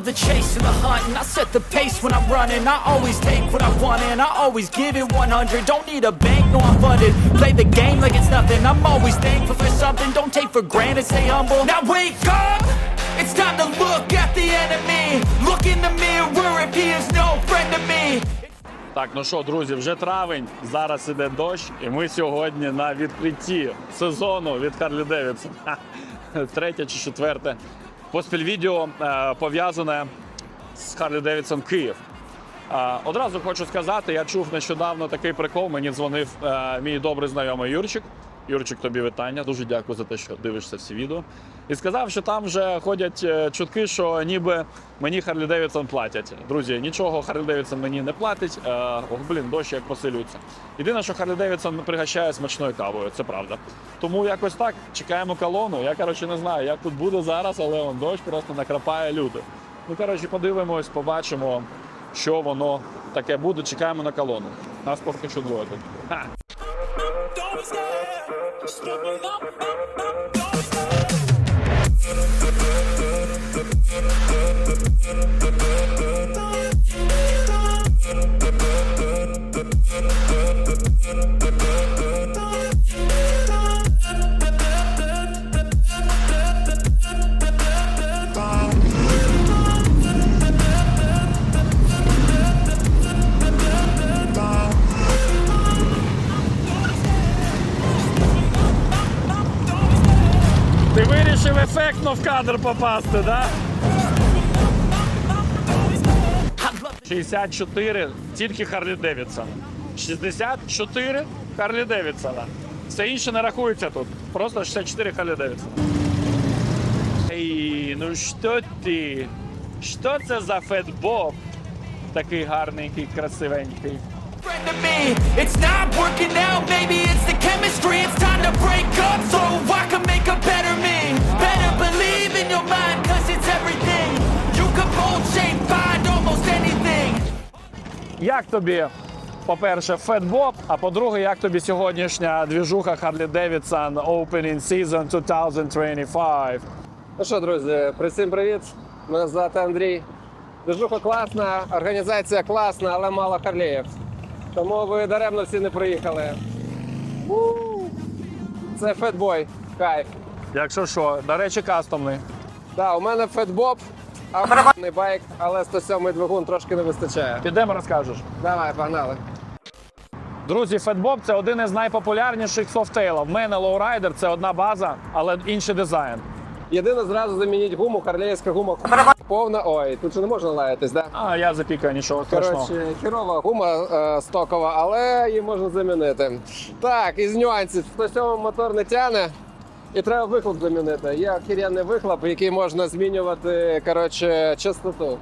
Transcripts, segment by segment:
love the chase and the hunt, and I set the pace when I'm running. I always take what I want, and I always give it 100. Don't need a bank, no, I'm funded. Play the game like it's nothing. I'm always thankful for something. Don't take for granted, stay humble. Now wake up! It's time to look at the enemy. Look in the mirror if he is no friend to me. Так, ну що, друзі, вже травень, зараз іде дощ, і ми сьогодні на відкритті сезону від Харлі Девідсон. Третє чи четверте. Поспіль відео е, пов'язане з Харлі Девідсон Київ. Е, одразу хочу сказати, я чув нещодавно такий прикол. Мені дзвонив е, мій добрий знайомий Юрчик. Юрчик, тобі вітання. Дуже дякую за те, що дивишся всі відео. І сказав, що там вже ходять е, чутки, що ніби мені Харлі Девідсон платять. Друзі, нічого Харлі Девідсон мені не платить. Е, ох, блін, дощ як посилюється. Єдине, що Харлі Девідсон пригощає смачною кавою, це правда. Тому якось так чекаємо колону. Я коротше не знаю, як тут буде зараз, але он дощ просто накрапає люди. Ну коротше, подивимось, побачимо, що воно таке буде. Чекаємо на колону. Нас поки що двоє тут. Ха. Don't stare, stupid up, up, up, кадр попасти, да? 64 тільки Харлі Девідсон. 64 Харлі Девідсона. Все інше не рахується тут. Просто 64 Харлі Девідсона. Ей, ну що ти? Що це за фетбоб? Такий гарненький, красивенький. It's not working out, maybe it's the chemistry. It's time to break up so Як тобі, по-перше, фетбоб, а по-друге, як тобі сьогоднішня двіжуха Харлі Девідсон Opening Season 2025? Ну що, друзі, всім привіт. Мене звати Андрій. Движуха класна, організація класна, але мало харлеїв. Тому ви даремно всі не приїхали. Це фетбой. Кайф. Якщо що, до речі, кастомний. Да, у мене фетбоб, охуєнний байк, але 107 двигун трошки не вистачає. Підемо розкажеш. Давай, погнали. Друзі, фетбоб це один із найпопулярніших софтейлів. В мене лоурайдер це одна база, але інший дизайн. Єдине зразу замініть гуму, харлеївська гума повна. Ой, тут же не можна лаятись, да? А я запікаю нічого страшного. Коротше, херова гума е, стокова, але її можна замінити. Так, із нюансів. 107 мотор не тяне. І треба вихлоп замінити. Є охеренний вихлоп, який можна змінювати коротше, частоту.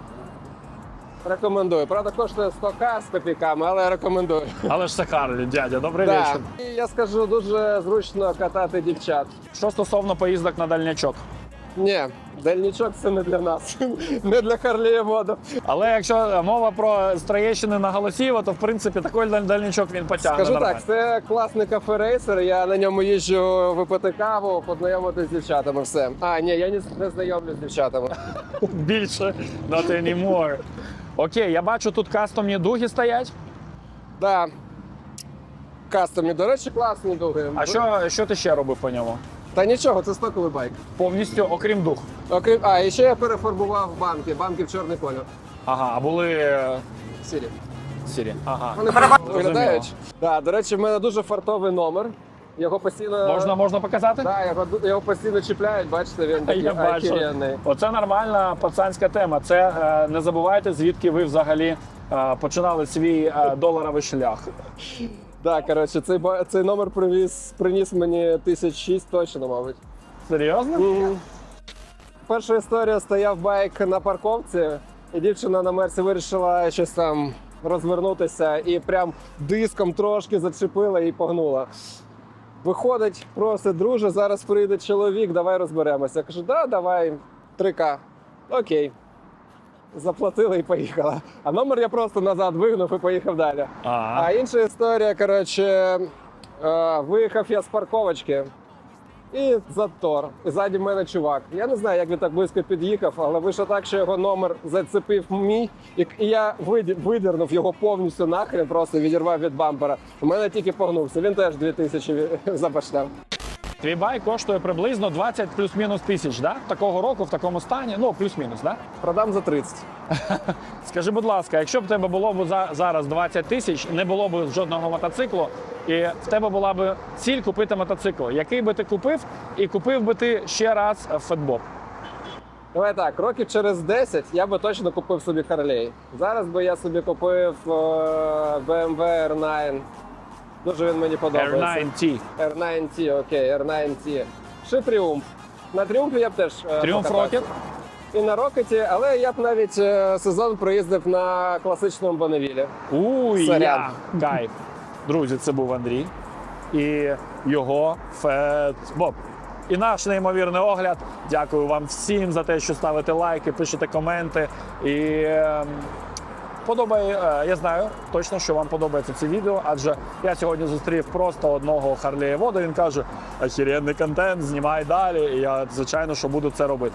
Рекомендую. Правда, коштує 100к з копійками, але рекомендую. Але ж це Харлі, дядя, добрий Да. вечір. І я скажу, дуже зручно катати дівчат. Що стосовно поїздок на дальнячок. Ні, дальнічок це не для нас, не для Харлієводів. Але якщо мова про Троєщини на Голосіїво, то в принципі такий даль- дальнячок він потягне. Скажу нормально. так, це класний кафе-рейсер. Я на ньому їжджу випити каву, познайомитися з дівчатами. Все. А, ні, я не, знайомлюсь з дівчатами. Більше not anymore. Окей, я бачу, тут кастомні дуги стоять. Да. Кастомні, до речі, класні дуги. А що, що ти ще робив по ньому? Та нічого, це стоковий байк. Повністю, окрім дух. Окрім, а, і ще я перефарбував банки, банки в чорний кольор. Ага, а були е, Сірі. сірі. Ага. Вони виглядають. Да, до речі, в мене дуже фартовий номер. Його постійно. Можна, можна показати? Да, його, його постійно чіпляють, бачите, він такий Я бачу. охеренний. Оце нормальна пацанська тема. Це е, не забувайте, звідки ви взагалі е, починали свій е, доларовий шлях. Да, коротше, цей, ба- цей номер привіз, приніс мені тисяч шість точно, мабуть. Серйозно? Перша історія стояв байк на парковці, і дівчина на мерсі вирішила щось там розвернутися і прям диском трошки зачепила і погнула. Виходить, просить, друже, зараз прийде чоловік, давай розберемося. Я кажу, да, давай, 3К. Окей. Заплатили і поїхала. А номер я просто назад вигнув і поїхав далі. Ага. А інша історія, коротше, е, виїхав я з парковочки. І затор. І ззаді мене чувак. Я не знаю, як він так близько під'їхав, але вийшло так, що його номер зацепив мій, і я видернув його повністю нахрен, просто відірвав від бампера. У мене тільки погнувся. Він теж 2000 забашляв. Твій байк коштує приблизно 20 плюс-мінус тисяч, да? Такого року в такому стані, ну плюс-мінус, да? Продам за 30. Скажи, будь ласка, якщо б в тебе було б за- зараз 20 тисяч, не було б жодного мотоциклу, і в тебе була б ціль купити мотоцикл, який би ти купив, і купив би ти ще раз фетбоб. Давай так, років через 10 я би точно купив собі Харлей. Зараз би я собі купив е, BMW R9. Дуже він мені подобається. R9T. R9T, окей, R9T. Ще Тріумф. На Тріумфі я б теж. е, Тріумф. Рокет. І на Рокеті, але я б навіть е, сезон проїздив на класичному Боневілі. Уй, я. Кайф. Друзі, це був Андрій і його фетбоб. І наш неймовірний огляд. Дякую вам всім за те, що ставите лайки, пишете коменти. І ем, подобає, е, я знаю точно, що вам подобається це відео, адже я сьогодні зустрів просто одного Харлея. Він каже: охеренний контент, знімай далі. І я, звичайно, що буду це робити.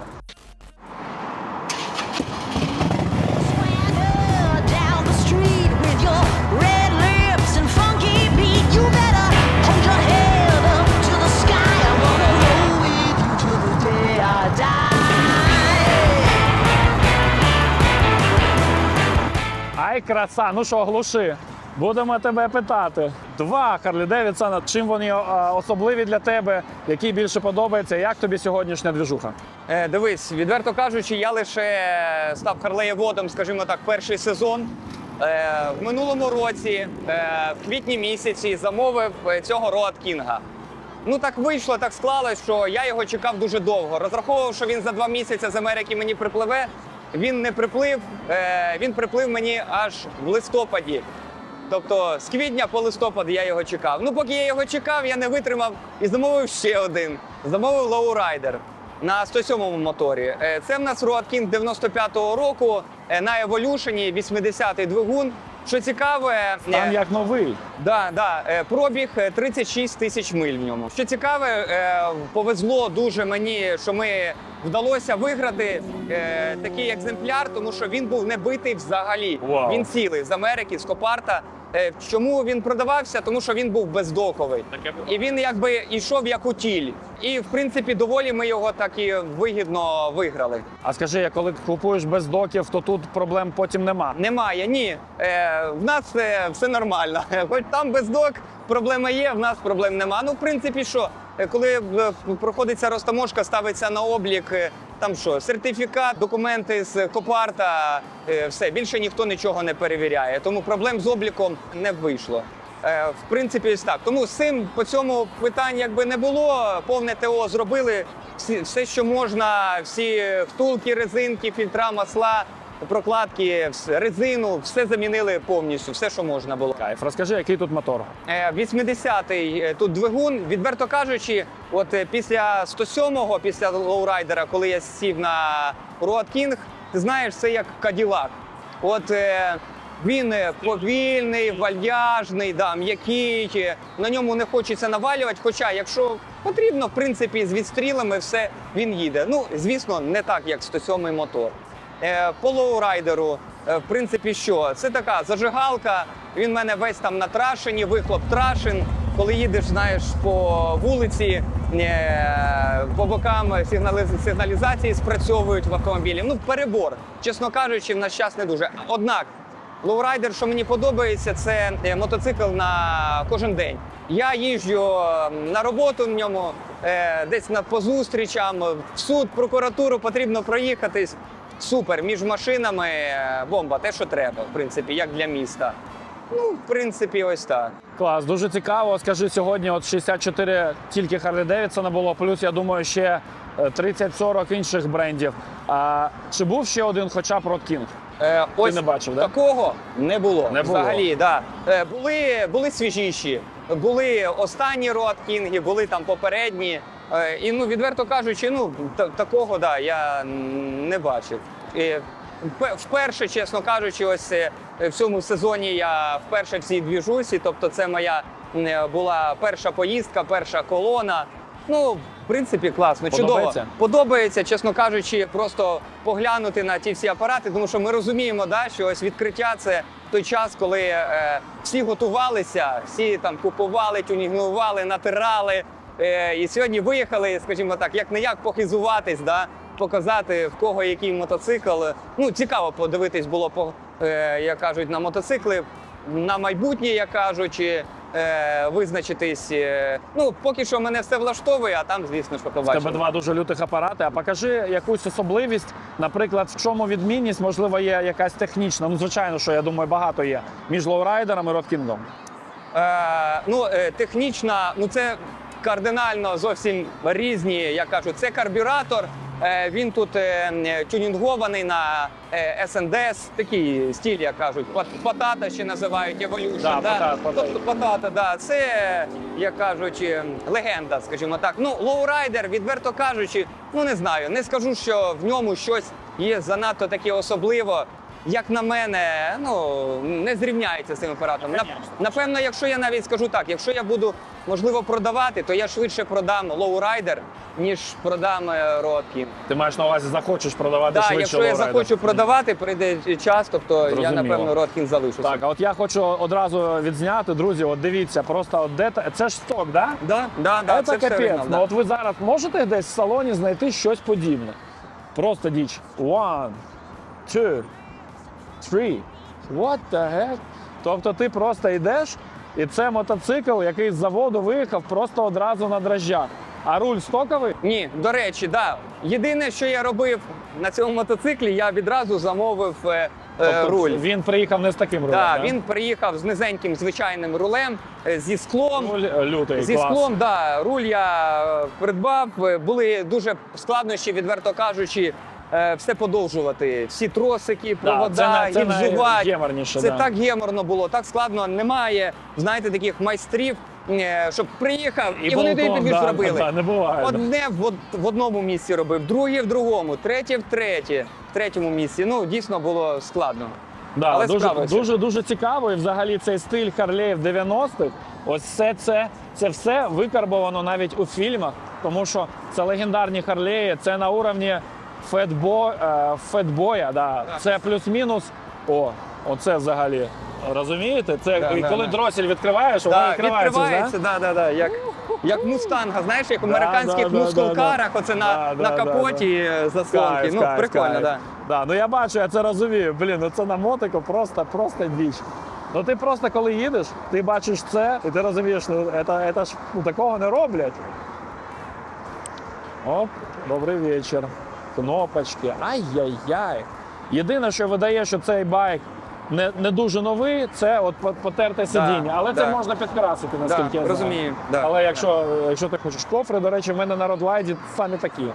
Краса, ну що, глуши. Будемо тебе питати. Два Харлі Девідсона. Чим вони е, особливі для тебе? Який більше подобається? Як тобі сьогоднішня двіжуха? Е, дивись, відверто кажучи, я лише став харлеєводом, скажімо так, перший сезон. Е, в минулому році, е, в квітні місяці, замовив е, цього Роад Кінга. Ну так вийшло, так склалось, що я його чекав дуже довго. Розраховував, що він за два місяці з Америки мені припливе. Він не приплив, е, він приплив мені аж в листопаді. Тобто з квітня по листопад я його чекав. Ну, поки я його чекав, я не витримав і замовив ще один. Замовив лоурайдер на 107-му моторі. Е, Це в нас Road King 95-го року е, на Evolution 80-й двигун. Що цікаве, Там е, як новий. Да, да, е, пробіг е, 36 тисяч миль в ньому. Що цікаве, е, повезло дуже мені, що ми вдалося виграти е, такий екземпляр, тому що він був не битий взагалі. Вау. Він цілий з Америки, з Копарта. Е, Чому він продавався? Тому що він був бездоковий. І він якби йшов як утіль. І в принципі доволі ми його так і вигідно виграли. А скажи, коли купуєш без доків, то тут проблем потім нема. Немає, ні. Е, в нас е, все нормально. Хоч там без док проблема є, в нас проблем нема. Ну, в принципі, що, е, коли е, проходиться розтаможка, ставиться на облік, там що, сертифікат, документи з Копарта, е, все, більше ніхто нічого не перевіряє. Тому проблем з обліком не вийшло. Е, В принципі, так. Тому з цим по цьому питань якби не було. Повне ТО зробили всі, все, що можна, всі втулки, резинки, фільтра, масла прокладки, резину, все замінили повністю, все, що можна було. Кайф, розкажи, який тут мотор. Е, 80-й е, тут двигун, відверто кажучи, от е, після 107-го, після лоурайдера, коли я сів на Road King, ти знаєш, це як Каділак. От е, він е, повільний, вальяжний, да, м'який, е, на ньому не хочеться навалювати. Хоча, якщо потрібно, в принципі, з відстрілами все він їде. Ну, звісно, не так, як 107-й мотор. Е, По лоурайдеру, е, в принципі, що? Це така зажигалка. Він в мене весь там на трашені, вихлоп трашен. Коли їдеш, знаєш, по вулиці, е, по бокам сигналізації спрацьовують в автомобілі. Ну, перебор. Чесно кажучи, в наш час не дуже. Однак, лоурайдер, що мені подобається, це мотоцикл на кожен день. Я їжджу на роботу в ньому, десь на по зустрічам, в суд, прокуратуру потрібно проїхатись. Супер, між машинами е, бомба, те, що треба, в принципі, як для міста. Ну, в принципі, ось так. Клас, дуже цікаво. Скажи, сьогодні от 64 тільки Харлі Девідсона було, плюс, я думаю, ще е, 30-40 інших брендів. А, чи був ще один хоча б Рот Кінг? Е, ось не бачив, да? такого не було. Не було. Взагалі, да. Е, були, були свіжіші, були останні Роадкінги, були там попередні. Е, і ну, відверто кажучи, ну та- такого да, я не бачив. Вперше, чесно кажучи, ось е, в цьому сезоні я вперше в цій двіжусі. Тобто, це моя м, була перша поїздка, перша колона. Ну, В принципі, класно, Подобається? чудово. Подобається, чесно кажучи, просто поглянути на ті всі апарати, тому що ми розуміємо, да, що ось відкриття це той час, коли е, всі готувалися, всі там купували, тюнінгували, натирали. Е, і сьогодні виїхали, скажімо так, як не як похизуватись, да, показати в кого який мотоцикл. Ну, цікаво подивитись було по, е, як кажуть, на мотоцикли на майбутнє, як кажуть, чи, е, визначитись. Е, ну, поки що мене все влаштовує, а там, звісно, що В тебе два дуже лютих апарати. А покажи якусь особливість, наприклад, в чому відмінність, можливо, є якась технічна. Ну, звичайно, що я думаю, багато є між лоурайдером і Роткінгом. Е, ну, технічна, ну це кардинально зовсім різні, як кажуть, це карбюратор. Е, він тут е, тюнінгований на е, SNDS, такий стиль, як кажуть, пат- патата ще називають Evolution. Да, патат. Тобто патата, да, це, як кажуть, е, легенда, скажімо так. Ну, лоурайдер, відверто кажучи, ну не знаю, не скажу, що в ньому щось є занадто таке особливо. Як на мене, ну не зрівняється з цим апаратом. Напевно, якщо я навіть скажу так, якщо я буду можливо продавати, то я швидше продам лоурайдер, ніж продам е, Roadkin. Ти маєш на увазі, захочеш продавати Так, швидше якщо я захочу продавати, прийде час, тобто я напевно Roadkin залишу. Так, а от я хочу одразу відзняти, друзі. От дивіться, просто от де це ж сток, да? Да, да, да, це це капець. оригінал, Ну от ви зараз можете десь в салоні знайти щось подібне. Просто діч. One, two, three. What the heck? Тобто ти просто йдеш, і це мотоцикл, який з заводу виїхав просто одразу на дрожжах. А руль стоковий? Ні, до речі, да. Єдине, що я робив на цьому мотоциклі, я відразу замовив е, е, Тобто руль. Він приїхав не з таким рулем. Да, да? він приїхав з низеньким звичайним рулем, е, зі склом. Руль е, лютий, Зі клас. склом, да, руль я придбав. Були дуже складнощі, відверто кажучи, все подовжувати. Всі тросики, Да, провода, це це гіпсувати. найгеморніше, Це да. так геморно було, так складно. Немає, знаєте, таких майстрів, е, щоб приїхав і, вони тобі тобі да, зробили. да, не буває. да. Одне в, в одному місці робив, друге в другому, третє в третє, в третьому місці. Ну, дійсно було складно. Да, Але дуже, справився. дуже дуже цікаво. І взагалі цей стиль Харлеїв 90-х, ось все це, це все викарбовано навіть у фільмах, тому що це легендарні Харлеї, це на уровні фетбо, е, фетбоя. Да. Це плюс-мінус. О, оце взагалі. Розумієте? Це Да, і да, коли да. дросель відкриваєш, воно Да, відкривається. відкривається, да, да, да, як, як мустанга, знаєш, як в американських да, да, мускулкарах, да. оце на, Да, на да, да, капоті е, заслонки. Кайф, ну, кайф, прикольно, кайф. Да. Да, ну я бачу, я це розумію. Блін, ну це на мотику просто, просто діч. Ну ти просто коли їдеш, ти бачиш це, і ти розумієш, ну це, це ж ну, такого не роблять. Оп, добрий вечір. Кнопочки. Ай-яй-яй. Єдине, що видає, що цей байк не, не дуже новий, це от потерте сидіння. Але це можна підкрасити, наскільки Да, я знаю. розумію, да. Але якщо, якщо ти хочеш кофри, до речі, в мене на Родлайді самі такі.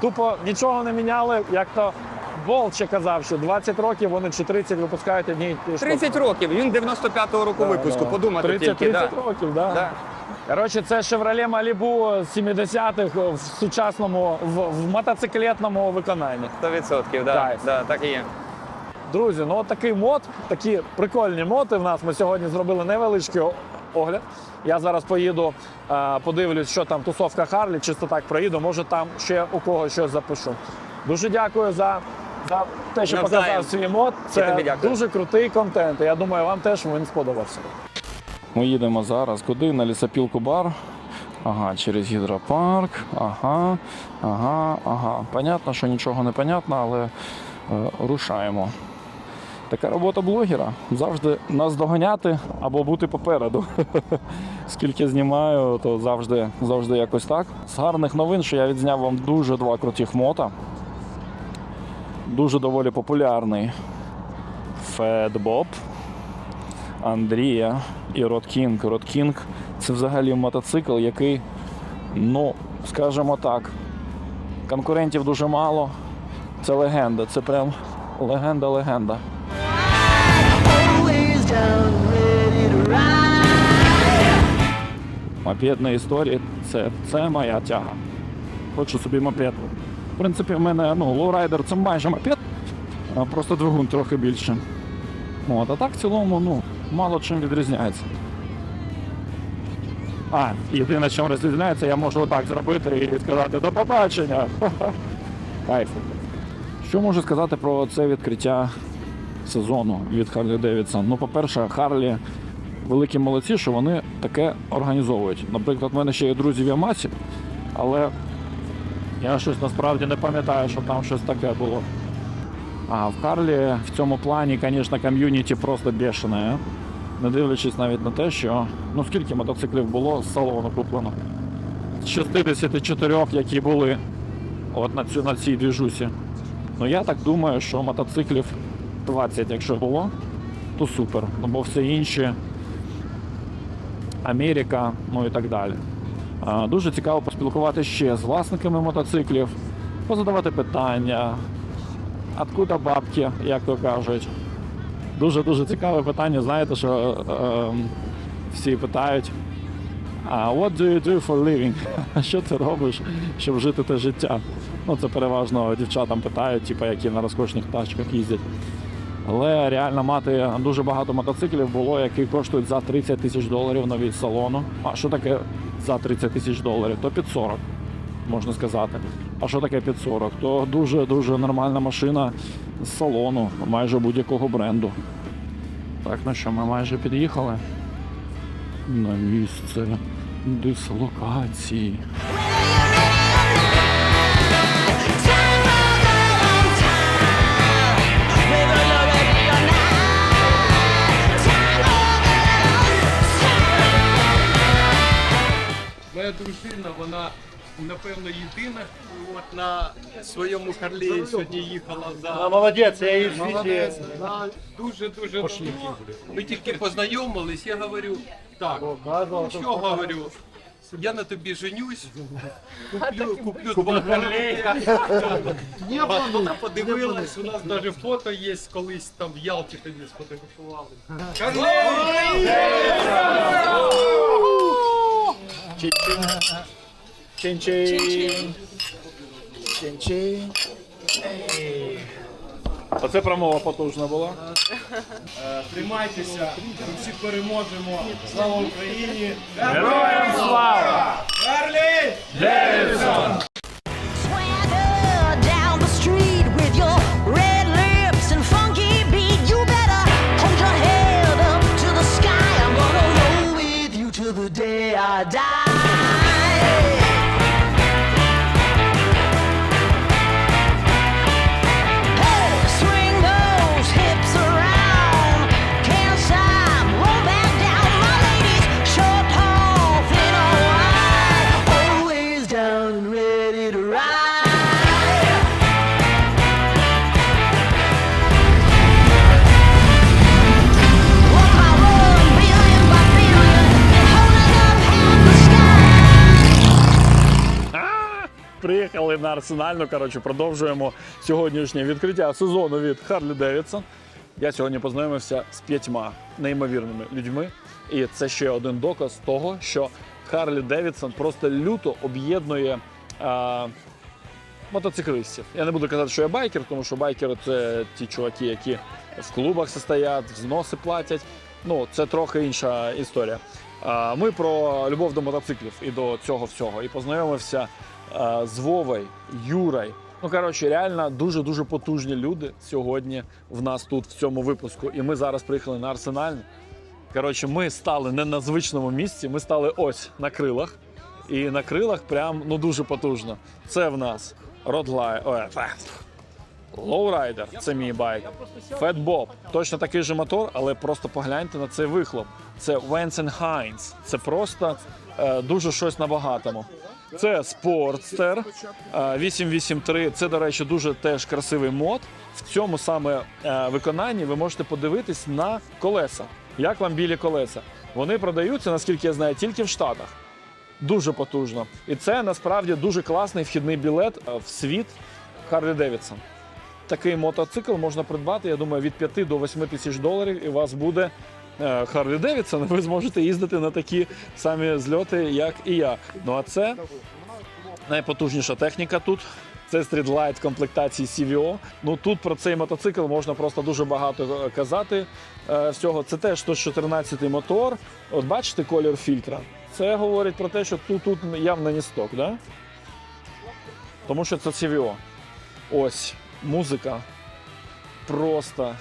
Тупо нічого не міняли, як то Болт ще казав, що 20 років вони чи 30 випускають одні й ті 30 років, він 95-го року Да, випуску, да. подумати 30, тільки. 30 Да. років, да. Да. Коротше, це Chevrolet Malibu з 70-х в сучасному, в, в мотоциклетному виконанні. 100%, да, Кайф. да, так і є. Друзі, ну от такий мод, такі прикольні моти в нас. Ми сьогодні зробили невеличкий огляд. Я зараз поїду, е, подивлюсь, що там тусовка Харлі, чисто так проїду, може там ще у когось щось запишу. Дуже дякую за, за те, що Навзаєм. показав свій мод. Це дуже крутий контент. Я думаю, вам теж він сподобався. Ми їдемо зараз куди? На лісопілку бар. Ага, через гідропарк. Ага, ага, ага. Понятно, що нічого не понятно, але е, рушаємо. Така робота блогера. Завжди нас доганяти або бути попереду. Скільки знімаю, то завжди, завжди якось так. З гарних новин, що я відзняв вам дуже два крутих мота. Дуже доволі популярний Федбоб. Андрія і Род Кінг. Род Кінг це взагалі мотоцикл, який, ну, скажімо так, конкурентів дуже мало. Це легенда, це прям легенда-легенда. Мопедна історія це, це моя тяга. Хочу собі мопед. В принципі, в мене ну, лоурайдер це майже мопед, а просто двигун трохи більше. От, а так в цілому ну, мало чим відрізняється. А, єдине, чим розрізняється, я можу отак зробити і сказати до побачення. Кайф. Що можу сказати про це відкриття сезону від Харлі Девідсон? Ну, по-перше, Харлі великі молодці, що вони таке організовують. Наприклад, в мене ще є друзі в Ямасі, але я щось насправді не пам'ятаю, що там щось таке було. А в Харлі в цьому плані, звісно, ком'юніті просто бешене. Не дивлячись навіть на те, що ну скільки мотоциклів було з салону куплено. З 64, які були от на, цю, на цій двіжусі. Ну я так думаю, що мотоциклів 20, якщо було, то супер. Ну бо все інше Америка, ну і так далі. Дуже цікаво поспілкувати ще з власниками мотоциклів, позадавати питання, откуда бабки, як то кажуть. Дуже дуже цікаве питання. Знаєте, що е, е, всі питають. А what do you do for living? Що ти робиш, щоб жити те життя? Ну, це переважно дівчатам питають, типу, які на розкошних тачках їздять. Але реально мати дуже багато мотоциклів було, які коштують за 30 тисяч доларів нові салону. А що таке за 30 тисяч доларів? То під 40, можна сказати. А що таке під 40? То дуже-дуже нормальна машина з салону, майже будь-якого бренду. Так, ну що, ми майже під'їхали на місце дислокації. Моя дружина, вона напевно єдина от на своєму Харлеї сьогодні їхала за Молодець, я її. На дуже дуже давно. Ми тільки познайомились. Я говорю, так, що говорю. Я на тобі женюсь, куплю, куплю два Харлея. Вона подивилась, у нас навіть фото є, колись там в Ялті тобі сфотографували. Чин-чин. Чин-чин. Оце промова потужна була. Тримайтеся, ми всі переможемо. Слава Україні! Героям слава! Swagger Арсенальну. Коротше, продовжуємо сьогоднішнє відкриття сезону від Харлі Девідсон. Я сьогодні познайомився з п'ятьма неймовірними людьми. І це ще один доказ того, що Харлі Девідсон просто люто об'єднує а, мотоциклістів. Я не буду казати, що я байкер, тому що байкери це ті чуваки, які в клубах состоять, взноси платять. Ну, це трохи інша історія. Ми про любов до мотоциклів і до цього всього. І познайомився з Вовою, Юрою. Ну, коротше, реально дуже-дуже потужні люди сьогодні в нас тут в цьому випуску. І ми зараз приїхали на Арсенальну. Коротше, ми стали не на звичному місці, ми стали ось на крилах. І на крилах прям ну дуже потужно. Це в нас Родлай. Лоурайдер, це мій байк. Фет Боб. Точно такий же мотор, але просто погляньте на цей вихлоп. Це Венсен Хайнс. Це просто е, дуже щось на багатому. Це Спортстер е, 883. Це, до речі, дуже теж красивий мод. В цьому саме е, виконанні ви можете подивитись на колеса. Як вам білі колеса? Вони продаються, наскільки я знаю, тільки в Штатах. Дуже потужно. І це насправді дуже класний вхідний білет е, в світ Харлі Девідсон. Такий мотоцикл можна придбати, я думаю, від 5 до 8 тисяч доларів, і у вас буде Харлі Девідсон. Ви зможете їздити на такі самі зльоти, як і я. Ну а це найпотужніша техніка тут. Це Streetlight комплектації CVO. Ну тут про цей мотоцикл можна просто дуже багато е, казати. е, Всього це теж 114 мотор. От бачите колір фільтра. це говорить про те, що тут, тут явно не сток, да? Тому що це CVO. Ось музика. Просто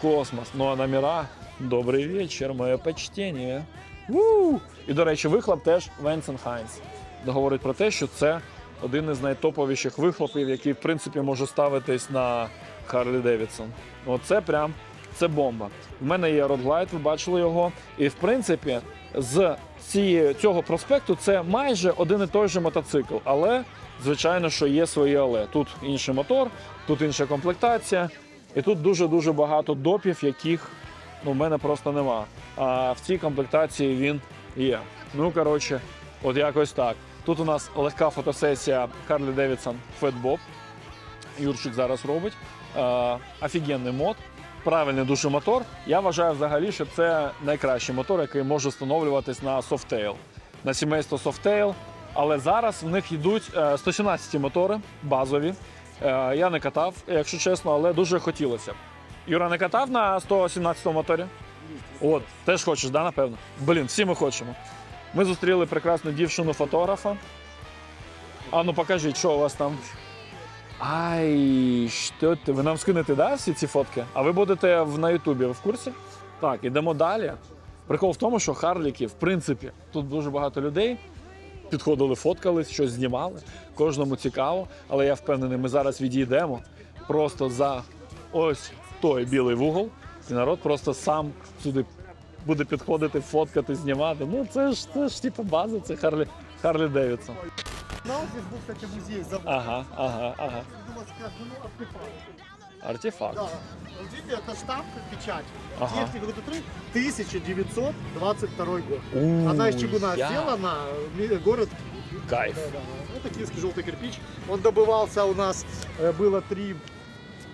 космос. Ну а номера. Добрий вечір, моє почтення. Ву! І, до речі, вихлоп теж Венсен Хайнс. Говорить про те, що це один із найтоповіших вихлопів, який, в принципі, може ставитись на Харлі Девідсон. Оце прям це бомба. У мене є Родлайт, ви бачили його. І в принципі, з цієї, цього проспекту це майже один і той же мотоцикл. Але, звичайно, що є свої але. Тут інший мотор, тут інша комплектація. І тут дуже-дуже багато допів, яких ну, в мене просто нема. А в цій комплектації він є. Ну, коротше, от якось так. Тут у нас легка фотосесія Харлі Девідсон Bob. Юрчик зараз робить. Е, офігенний мод, правильний дуже мотор. Я вважаю взагалі, що це найкращий мотор, який може встановлюватись на Softail. На сімейство Softail. Але зараз в них йдуть е, 117 мотори базові. Е, я не катав, якщо чесно, але дуже хотілося. Юра не катав на 117 моторі? От, теж хочеш, да, напевно? Блін, всі ми хочемо. Ми зустріли прекрасну дівчину фотографа. А ну покажіть, що у вас там. Ай, що ти? Ви нам скинете, да, всі ці фотки? А ви будете в, на Ютубі, в курсі? Так, ідемо далі. Прикол в тому, що Харліки, в принципі, тут дуже багато людей. Підходили, фоткались, щось знімали. Кожному цікаво, але я впевнений, ми зараз відійдемо просто за ось той білий вугол, і народ просто сам сюди буде підходити, фоткати, знімати. Ну це ж це ж типу база, це Харлі, Харлі Девідсон. Знал, здесь был, кстати, музей завод. Ага, ага, ага. Думал, скажу, ну, артефакт. Артефакт. Да. Вот Видите, это штамп и печать. Ага. Техника ГТ-3 1922 год. У, Она из чугуна я- сделана, ми- город Кайф. Да, да, да. Это киевский желтый кирпич. Он добывался у нас, э, было три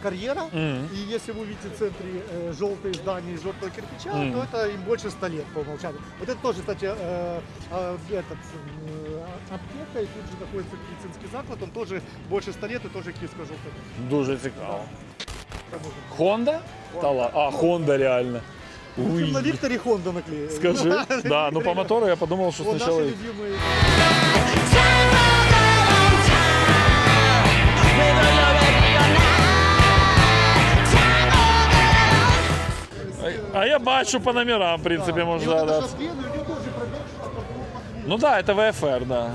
карьера. Мгм. И если вы увидите в центре э, желтые здания из желтого кирпича, Мгм. то это им больше 100 лет по умолчанию. Вот это тоже, кстати, э, э, этот, э, аптека, и тут же находится медицинский заклад, он тоже больше 100 лет и тоже киевского желтого. Дуже цікаво. Хонда? Та ла- А, Хонда реально. Уй. На Викторе Хонда наклеили. Скажи. Да, ну по мотору я подумав, що Вот наши любимые. А я бачу по номерам, в принципі, И можна. да. это было Ну так, да, це ВФР, да.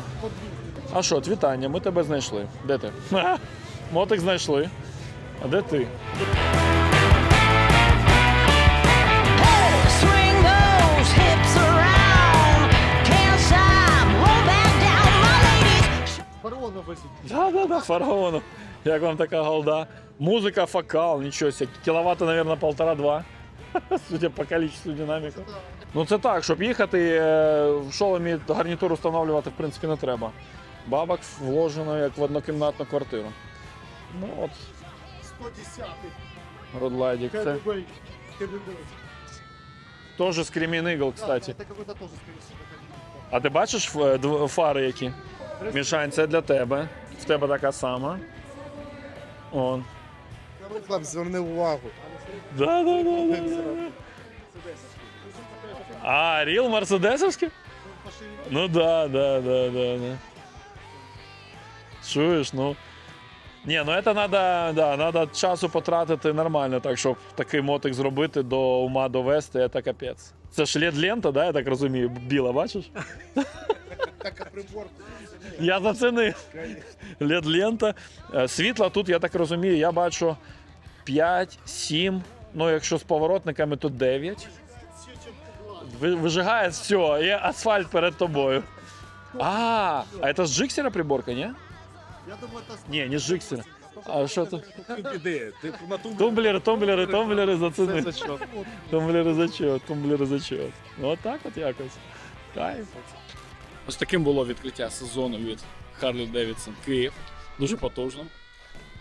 А що, вітання, ми тебе знайшли. Де ти? Мотик знайшли. А де ти? Фараона. Да, да, да, фараону. Як вам така голда? Музика фокал, нічого себе. Кіловата, мабуть, полтора-два. Судя по количеству динаміків. Ну це так, щоб їхати е, в шоломі гарнітуру встановлювати, в принципі, не треба. Бабок вложено як в однокімнатну квартиру. Ну от, 110-й. Родлайдік. Це Хэбибей. Хэбибей. теж Screaming Eagle, Да, кстати. Это какой-то тоже, скорее всего, такой. А ти бачиш е, дв- фари які? Мішань, це для тебе. В тебе така сама. Он. Хлоп, зверни увагу. Да, да, да, да, да. А, Ріл Мерседесовський? Ну да, да, да, да, да. Чуєш, ну. Ні, ну це треба, да, надо часу потратити нормально, так, щоб такий мотик зробити до ума довести, це капець. Це ж лед лента, да, я так розумію, біла, бачиш? Так, а прибор. Я зацінив. Лед лента. Е, Світла тут, я так розумію, я бачу 5, 7, ну якщо з поворотниками, то 9. Вижигає все, є асфальт перед тобою. А, а це з джиксера приборка, ні? Я думаю. Ні, не з джиксера. А що тут? Іди, ти на Тумблери, тумблери, тумблери зацінив. Тумблери зачет, тумблери зачет. Ну от так от якось. Кайф. Ось таким було відкриття сезону від Harley Davidson Київ. Дуже потужно.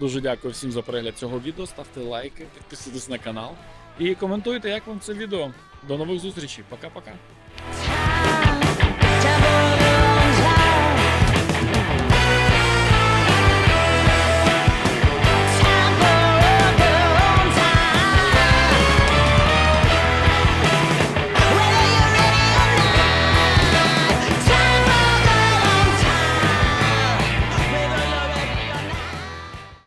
Дуже дякую всім за перегляд цього відео. Ставте лайки, підписуйтесь на канал і коментуйте, як вам це відео. До нових зустрічей. Пока-пока.